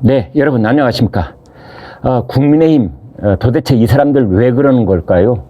네, 여러분 안녕하십니까? 어, 국민의힘 어, 도대체 이 사람들 왜 그러는 걸까요?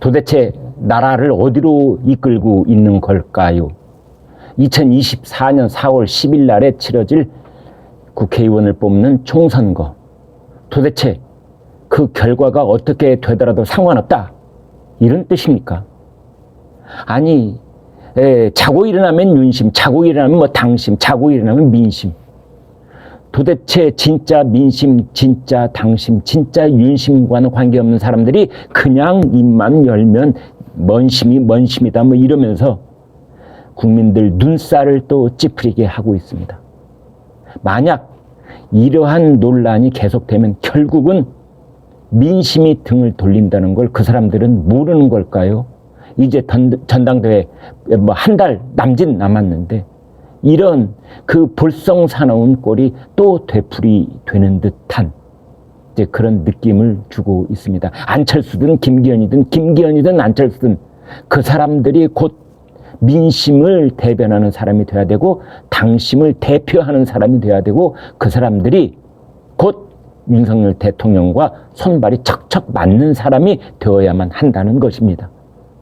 도대체 나라를 어디로 이끌고 있는 걸까요? 2024년 4월 10일 날에 치러질 국회의원을 뽑는 총선거. 도대체 그 결과가 어떻게 되더라도 상관없다. 이런 뜻입니까? 아니, 에, 자고 일어나면 윤심, 자고 일어나면 뭐 당심, 자고 일어나면 민심. 도대체 진짜 민심, 진짜 당심, 진짜 윤심과는 관계없는 사람들이 그냥 입만 열면 먼심이 먼심이다 뭐 이러면서 국민들 눈살을 또 찌푸리게 하고 있습니다. 만약 이러한 논란이 계속되면 결국은 민심이 등을 돌린다는 걸 그 사람들은 모르는 걸까요? 이제 전당대회 뭐 한 달 남짓 남았는데 이런 그 볼썽사나운 꼴이 또 되풀이 되는 듯한 이제 그런 느낌을 주고 있습니다. 안철수든 김기현이든 김기현이든 안철수든 그 사람들이 곧 민심을 대변하는 사람이 돼야 되고 당심을 대표하는 사람이 돼야 되고 그 사람들이 곧 윤석열 대통령과 손발이 척척 맞는 사람이 되어야만 한다는 것입니다.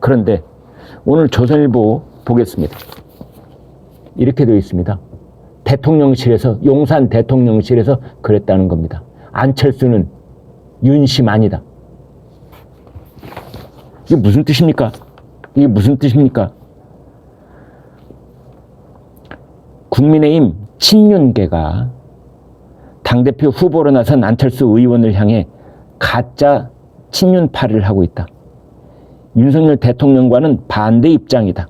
그런데 오늘 조선일보 보겠습니다. 이렇게 되어 있습니다. 대통령실에서 용산 대통령실에서 그랬다는 겁니다. 안철수는 윤심 아니다. 이게 무슨 뜻입니까? 이게 무슨 뜻입니까? 국민의힘 친윤계가 당대표 후보로 나선 안철수 의원을 향해 가짜 친윤파를 하고 있다. 윤석열 대통령과는 반대 입장이다.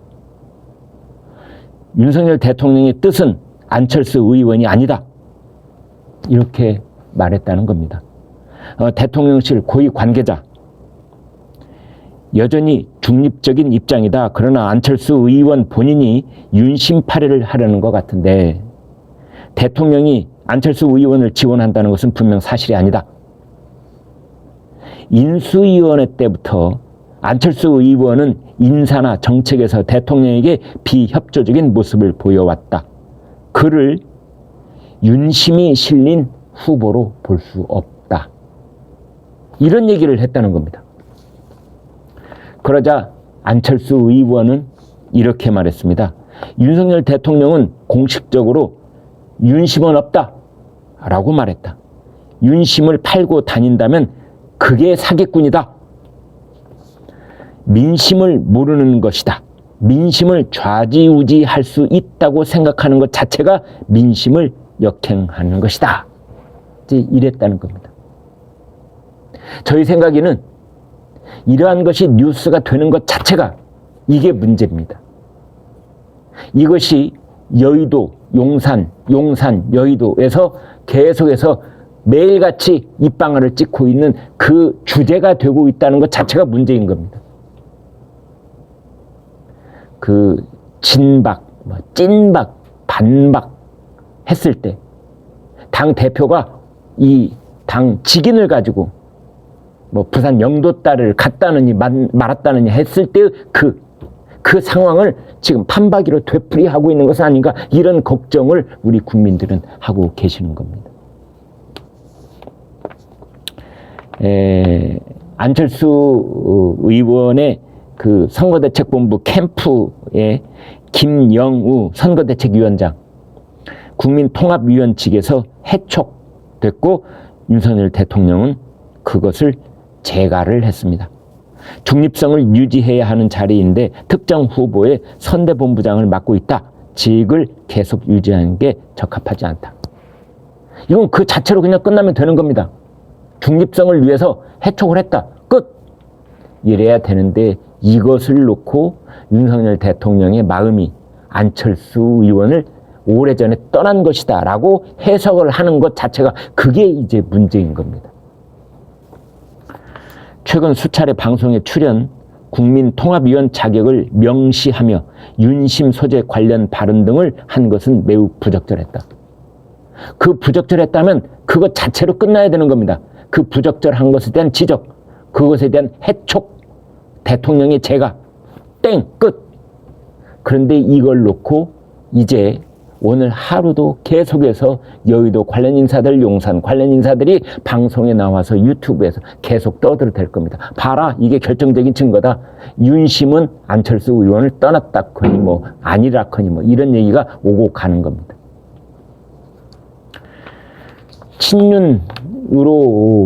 윤석열 대통령의 뜻은 안철수 의원이 아니다. 이렇게 말했다는 겁니다. 어, 대통령실 고위 관계자. 여전히 중립적인 입장이다. 그러나 안철수 의원 본인이 윤심파를 하려는 것 같은데 대통령이 안철수 의원을 지원한다는 것은 분명 사실이 아니다. 인수위원회 때부터 안철수 의원은 인사나 정책에서 대통령에게 비협조적인 모습을 보여왔다. 그를 윤심이 실린 후보로 볼 수 없다. 이런 얘기를 했다는 겁니다. 그러자 안철수 의원은 이렇게 말했습니다. 윤석열 대통령은 공식적으로 윤심은 없다. 라고 말했다. 윤심을 팔고 다닌다면 그게 사기꾼이다. 민심을 모르는 것이다. 민심을 좌지우지할 수 있다고 생각하는 것 자체가 민심을 역행하는 것이다. 이랬다는 겁니다. 저희 생각에는 이러한 것이 뉴스가 되는 것 자체가 이게 문제입니다. 이것이 여의도, 용산, 용산, 여의도에서 계속해서 매일같이 입방아를 찍고 있는 그 주제가 되고 있다는 것 자체가 문제인 겁니다. 그 진박, 뭐 찐박, 반박 했을 때 당 대표가 이 당 직인을 가지고 뭐 부산 영도딸을 갔다느니 말았다느니 했을 때그그 상황을 지금 판박이로 되풀이하고 있는 것은 아닌가 이런 걱정을 우리 국민들은 하고 계시는 겁니다. 에, 안철수 의원의 그 선거대책본부 캠프의 김영우 선거대책위원장 국민통합위원 측에서 해촉됐고 윤석열 대통령은 그것을 재가를 했습니다. 중립성을 유지해야 하는 자리인데 특정 후보의 선대본부장을 맡고 있다. 직을 계속 유지하는 게 적합하지 않다. 이건 그 자체로 그냥 끝나면 되는 겁니다. 중립성을 위해서 해촉을 했다. 끝! 이래야 되는데 이것을 놓고 윤석열 대통령의 마음이 안철수 의원을 오래전에 떠난 것이다 라고 해석을 하는 것 자체가 그게 이제 문제인 겁니다. 최근 수차례 방송에 출연 국민통합위원 자격을 명시하며 윤심 소재 관련 발언 등을 한 것은 매우 부적절했다. 그 부적절했다면 그것 자체로 끝나야 되는 겁니다. 그 부적절한 것에 대한 지적, 그것에 대한 해촉, 대통령의 제가 땡, 끝. 그런데 이걸 놓고 이제 오늘 하루도 계속해서 여의도 관련 인사들, 용산 관련 인사들이 방송에 나와서 유튜브에서 계속 떠들어댈 겁니다. 봐라, 이게 결정적인 증거다. 윤심은 안철수 의원을 떠났다거니 뭐 아니라거니 뭐 이런 얘기가 오고 가는 겁니다. 친윤으로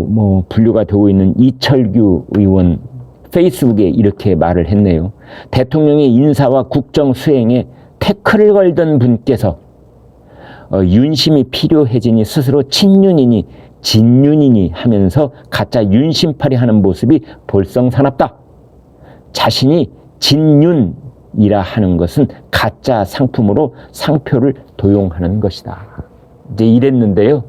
뭐 분류가 되고 있는 이철규 의원 페이스북에 이렇게 말을 했네요. 대통령의 인사와 국정 수행에 태클을 걸던 분께서 어, 윤심이 필요해지니 스스로 친윤이니 진윤이니 하면서 가짜 윤심팔이 하는 모습이 볼썽사납다. 자신이 진윤이라 하는 것은 가짜 상품으로 상표를 도용하는 것이다. 이제 이랬는데요.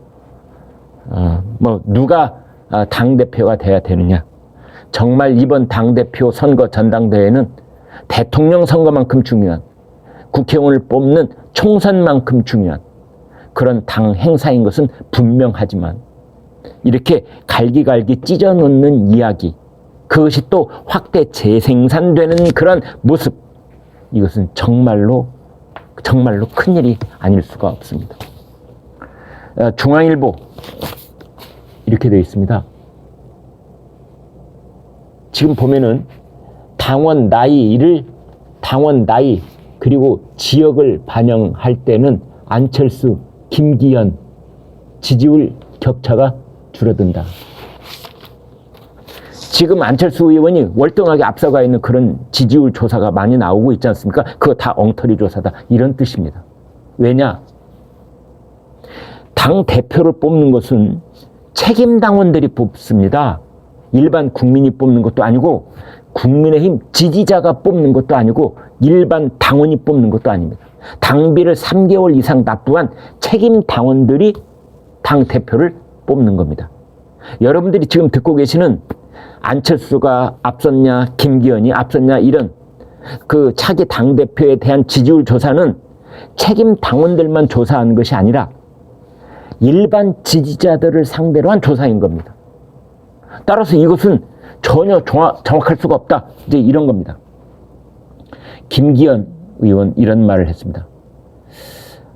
어, 뭐 누가 아, 당 대표가 돼야 되느냐? 정말 이번 당 대표 선거 전당대회는 대통령 선거만큼 중요한 국회의원을 뽑는 총선만큼 중요한 그런 당 행사인 것은 분명하지만 이렇게 갈기갈기 찢어 놓는 이야기 그것이 또 확대 재생산되는 그런 모습 이것은 정말로 정말로 큰일이 아닐 수가 없습니다. 어, 중앙일보 이렇게 되어 있습니다. 지금 보면은 당원 나이를 당원 나이 그리고 지역을 반영할 때는 안철수, 김기현 지지율 격차가 줄어든다. 지금 안철수 의원이 월등하게 앞서가 있는 그런 지지율 조사가 많이 나오고 있지 않습니까? 그거 다 엉터리 조사다. 이런 뜻입니다. 왜냐? 당 대표를 뽑는 것은 책임 당원들이 뽑습니다. 일반 국민이 뽑는 것도 아니고 국민의힘 지지자가 뽑는 것도 아니고 일반 당원이 뽑는 것도 아닙니다. 당비를 3개월 이상 납부한 책임 당원들이 당 대표를 뽑는 겁니다. 여러분들이 지금 듣고 계시는 안철수가 앞섰냐, 김기현이 앞섰냐 이런 그 차기 당 대표에 대한 지지율 조사는 책임 당원들만 조사한 것이 아니라 일반 지지자들을 상대로 한 조사인 겁니다. 따라서 이것은 전혀 정확, 정확할 수가 없다. 이제 이런 겁니다. 김기현 의원 이런 말을 했습니다.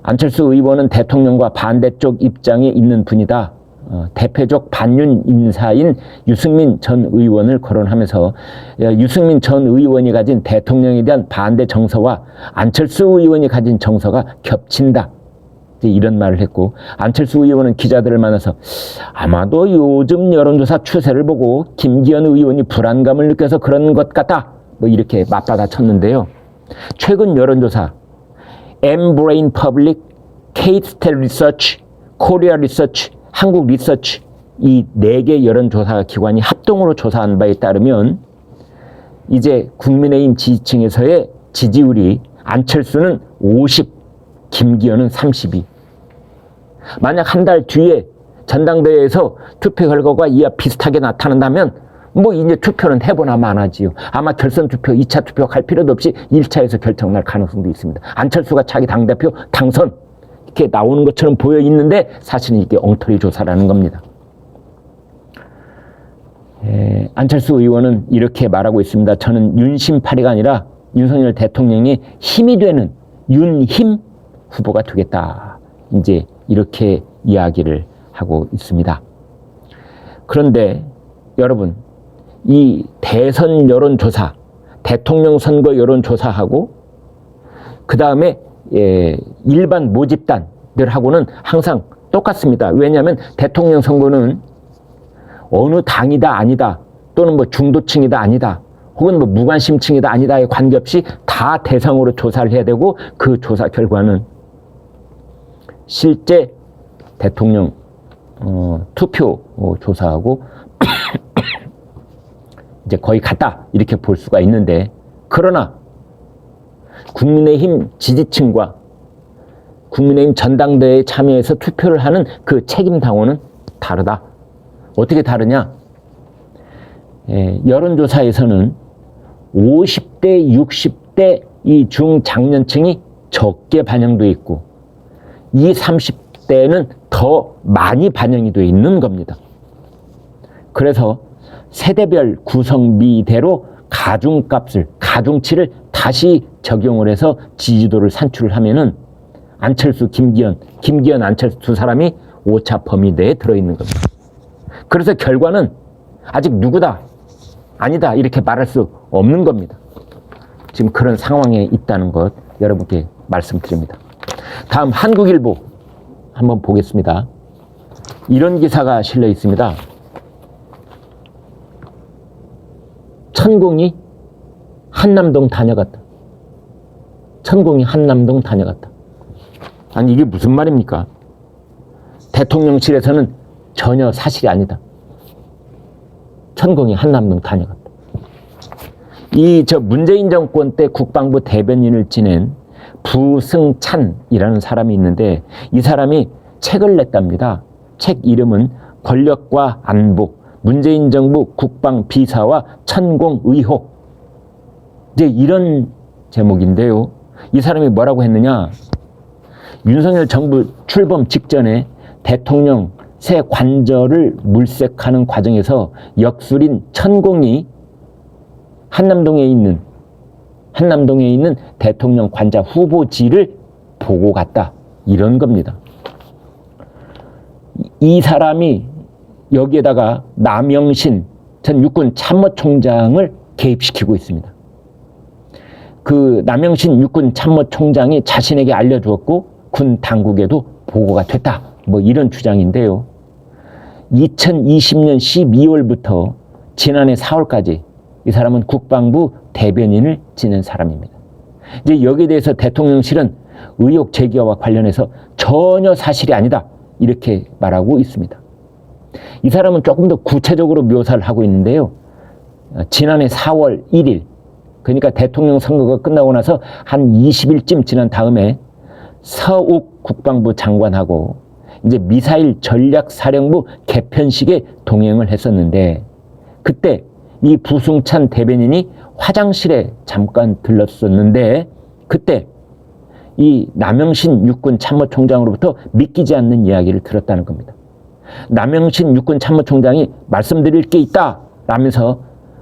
안철수 의원은 대통령과 반대쪽 입장에 있는 분이다. 어, 대표적 반윤 인사인 유승민 전 의원을 거론하면서 유승민 전 의원이 가진 대통령에 대한 반대 정서와 안철수 의원이 가진 정서가 겹친다. 이런 말을 했고 안철수 의원은 기자들을 만나서 아마도 요즘 여론조사 추세를 보고 김기현 의원이 불안감을 느껴서 그런 것 같다. 뭐 이렇게 맞받아 쳤는데요. 최근 여론조사 엠브레인 퍼블릭, 케이스텔 리서치, 코리아 리서치, 한국 리서치 이 네 개 여론조사 기관이 합동으로 조사한 바에 따르면 이제 국민의힘 지지층에서의 지지율이 안철수는 50, 김기현은 32. 만약 한 달 뒤에 전당대회에서 투표 결과가 이와 비슷하게 나타난다면 뭐 이제 투표는 해보나 마나지요. 아마 결선 투표, 2차 투표 갈 필요도 없이 1차에서 결정 날 가능성도 있습니다. 안철수가 차기 당대표 당선 이렇게 나오는 것처럼 보여 있는데 사실은 이게 엉터리 조사라는 겁니다. 에, 안철수 의원은 이렇게 말하고 있습니다. 저는 윤심파리가 아니라 윤석열 대통령의 힘이 되는 윤힘 후보가 되겠다. 이제 이렇게 이야기를 하고 있습니다. 그런데 여러분, 이 대선 여론조사, 대통령 선거 여론조사하고 그 다음에 예, 일반 모집단들하고는 항상 똑같습니다. 왜냐하면 대통령 선거는 어느 당이다 아니다 또는 뭐 중도층이다 아니다 혹은 뭐 무관심층이다 아니다에 관계없이 다 대상으로 조사를 해야 되고 그 조사 결과는 실제 대통령 어, 투표 어, 조사하고 이제 거의 같다 이렇게 볼 수가 있는데 그러나 국민의힘 지지층과 국민의힘 전당대회에 참여해서 투표를 하는 그 책임 당원은 다르다. 어떻게 다르냐? 예, 여론조사에서는 50대, 60대 이 중장년층이 적게 반영돼 있고 이 30대는 더 많이 반영이 되어 있는 겁니다. 그래서 세대별 구성비대로 가중값을, 가중치를 다시 적용을 해서 지지도를 산출을 하면은 안철수, 김기현, 김기현, 안철수 두 사람이 오차 범위 내에 들어있는 겁니다. 그래서 결과는 아직 누구다, 아니다, 이렇게 말할 수 없는 겁니다. 지금 그런 상황에 있다는 것 여러분께 말씀드립니다. 다음 한국일보 한번 보겠습니다. 이런 기사가 실려 있습니다. 천공이 한남동 다녀갔다. 천공이 한남동 다녀갔다. 아니 이게 무슨 말입니까? 대통령실에서는 전혀 사실이 아니다. 천공이 한남동 다녀갔다. 이 저 문재인 정권 때 국방부 대변인을 지낸 부승찬이라는 사람이 있는데 이 사람이 책을 냈답니다. 책 이름은 권력과 안보, 문재인 정부 국방 비사와 천공 의혹. 이제 이런 제목인데요. 이 사람이 뭐라고 했느냐? 윤석열 정부 출범 직전에 대통령 새 관절을 물색하는 과정에서 역술인 천공이 한남동에 있는 한남동에 있는 대통령 관자 후보지를 보고 갔다. 이런 겁니다. 이 사람이 여기에다가 남영신 전 육군 참모총장을 개입시키고 있습니다. 그 남영신 육군 참모총장이 자신에게 알려주었고 군 당국에도 보고가 됐다. 뭐 이런 주장인데요. 2020년 12월부터 지난해 4월까지 이 사람은 국방부 대변인을 지낸 사람입니다. 이제 여기에 대해서 대통령실은 의혹 제기와 관련해서 전혀 사실이 아니다. 이렇게 말하고 있습니다. 이 사람은 조금 더 구체적으로 묘사를 하고 있는데요. 어, 지난해 4월 1일, 그러니까 대통령 선거가 끝나고 나서 한 20일쯤 지난 다음에 서욱 국방부 장관하고 이제 미사일 전략사령부 개편식에 동행을 했었는데 그때 이 부승찬 대변인이 화장실에 잠깐 들렀었는데 그때 이 남영신 육군 참모총장으로부터 믿기지 않는 이야기를 들었다는 겁니다. 남영신 육군 참모총장이 말씀드릴 게 있다 라면서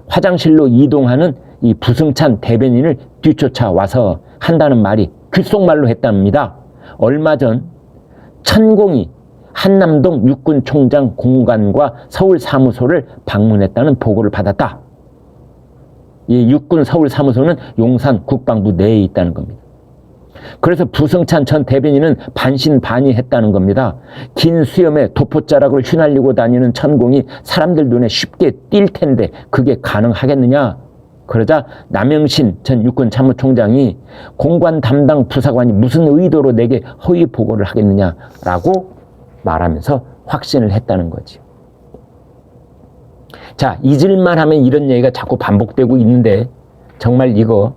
화장실로 이동하는 이 부승찬 대변인을 뒤쫓아 와서 한다는 말이 귓속말로 했답니다. 얼마 전 천공이 한남동 육군총장 공관과 서울 사무소를 방문했다는 보고를 받았다. 이 육군 서울 사무소는 용산 국방부 내에 있다는 겁니다. 그래서 부승찬 전 대변인은 반신반의했다는 겁니다. 긴 수염에 도포자락을 휘날리고 다니는 천공이 사람들 눈에 쉽게 띌 텐데 그게 가능하겠느냐? 그러자 남영신 전 육군 참모총장이 공관 담당 부사관이 무슨 의도로 내게 허위 보고를 하겠느냐라고 말하면서 확신을 했다는 거지요. 자, 잊을만 하면 이런 얘기가 자꾸 반복되고 있는데 정말 이거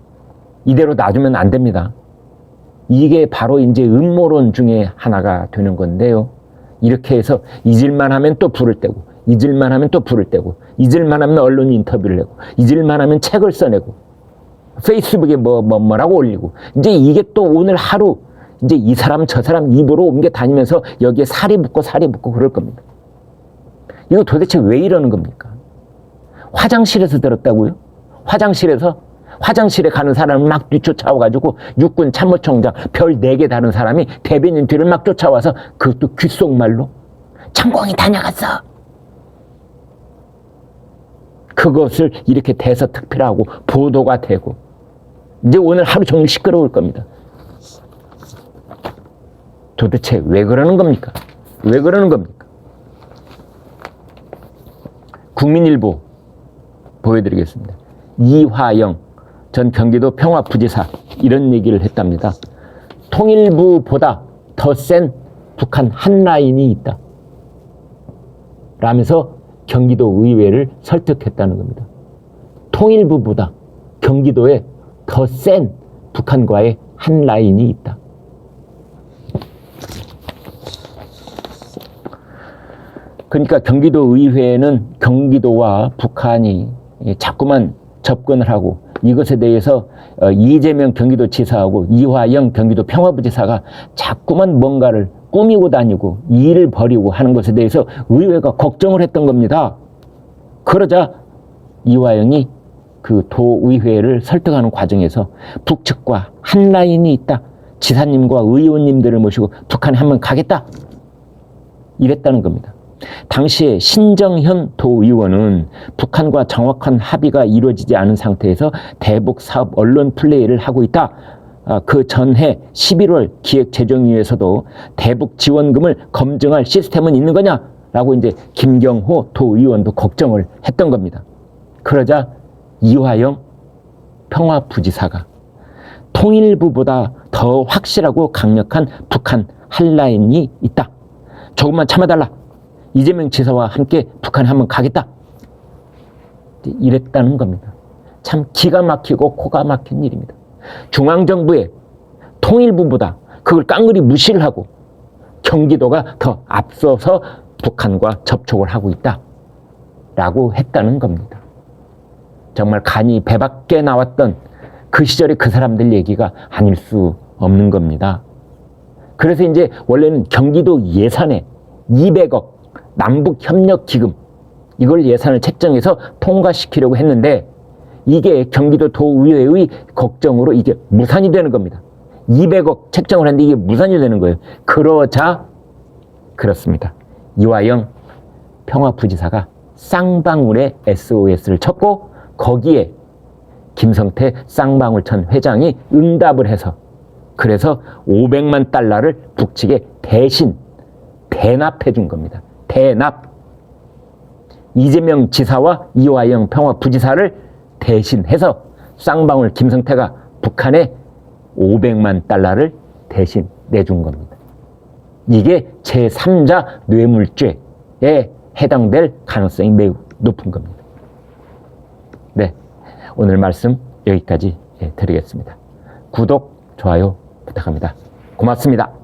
이대로 놔두면 안 됩니다. 이게 바로 이제 음모론 중에 하나가 되는 건데요. 이렇게 해서 잊을만 하면 또 불을 떼고, 잊을만 하면 또 불을 떼고, 잊을만 하면 언론 인터뷰를 내고, 잊을만 하면 책을 써내고, 페이스북에 뭐, 뭐, 뭐라고 올리고, 이제 이게 또 오늘 하루, 이제 이 사람 저 사람 입으로 옮겨 다니면서 여기에 살이 붙고 살이 붙고 그럴 겁니다. 이거 도대체 왜 이러는 겁니까? 화장실에서 들었다고요? 화장실에서 화장실에 가는 사람을 막 뒤쫓아와가지고 육군 참모총장 별 네 개 다른 사람이 대변인 뒤를 막 쫓아와서 그것도 귓속말로 창공이 다녀갔어. 그것을 이렇게 대서특필하고 보도가 되고 이제 오늘 하루 종일 시끄러울 겁니다. 도대체 왜 그러는 겁니까? 왜 그러는 겁니까? 국민일보 보여드리겠습니다. 이화영 전 경기도 평화부지사 이런 얘기를 했답니다. 통일부보다 더 센 북한 한 라인이 있다. 라면서 경기도 의회를 설득했다는 겁니다. 통일부보다 경기도에 더 센 북한과의 한 라인이 있다. 그러니까 경기도 의회는 경기도와 북한이 자꾸만 접근을 하고 이것에 대해서 어, 이재명 경기도지사하고 이화영 경기도 평화부지사가 자꾸만 뭔가를 꾸미고 다니고 일을 벌이고 하는 것에 대해서 의회가 걱정을 했던 겁니다. 그러자 이화영이 그 도의회를 설득하는 과정에서 북측과 한 라인이 있다. 지사님과 의원님들을 모시고 북한에 한번 가겠다. 이랬다는 겁니다. 당시에 신정현 도의원은 북한과 정확한 합의가 이루어지지 않은 상태에서 대북 사업 언론 플레이를 하고 있다. 아, 그 전해 11월 기획재정위에서도 대북 지원금을 검증할 시스템은 있는 거냐? 라고 이제 김경호 도의원도 걱정을 했던 겁니다. 그러자 이화영 평화부지사가 통일부보다 더 확실하고 강력한 북한 한라인이 있다. 조금만 참아달라. 이재명 지사와 함께 북한에 한번 가겠다. 이랬다는 겁니다. 참 기가 막히고 코가 막힌 일입니다. 중앙정부의 통일부보다 그걸 깡그리 무시를 하고 경기도가 더 앞서서 북한과 접촉을 하고 있다. 라고 했다는 겁니다. 정말 간이 배 밖에 나왔던 그 시절의 그 사람들 얘기가 아닐 수 없는 겁니다. 그래서 이제 원래는 경기도 예산에 200억 남북협력기금 이걸 예산을 책정해서 통과시키려고 했는데 이게 경기도 도의회의 걱정으로 이게 무산이 되는 겁니다. 200억 책정을 했는데 이게 무산이 되는 거예요. 그러자 그렇습니다. 이화영 평화부지사가 쌍방울의 SOS를 쳤고 거기에 김성태 쌍방울천 회장이 응답을 해서 그래서 500만 달러를 북측에 대신 대납해 준 겁니다. 대납. 이재명 지사와 이화영 평화부지사를 대신해서 쌍방울 김성태가 북한에 500만 달러를 대신 내준 겁니다. 이게 제3자 뇌물죄에 해당될 가능성이 매우 높은 겁니다. 네. 오늘 말씀 여기까지 예, 드리겠습니다. 구독, 좋아요 부탁합니다. 고맙습니다.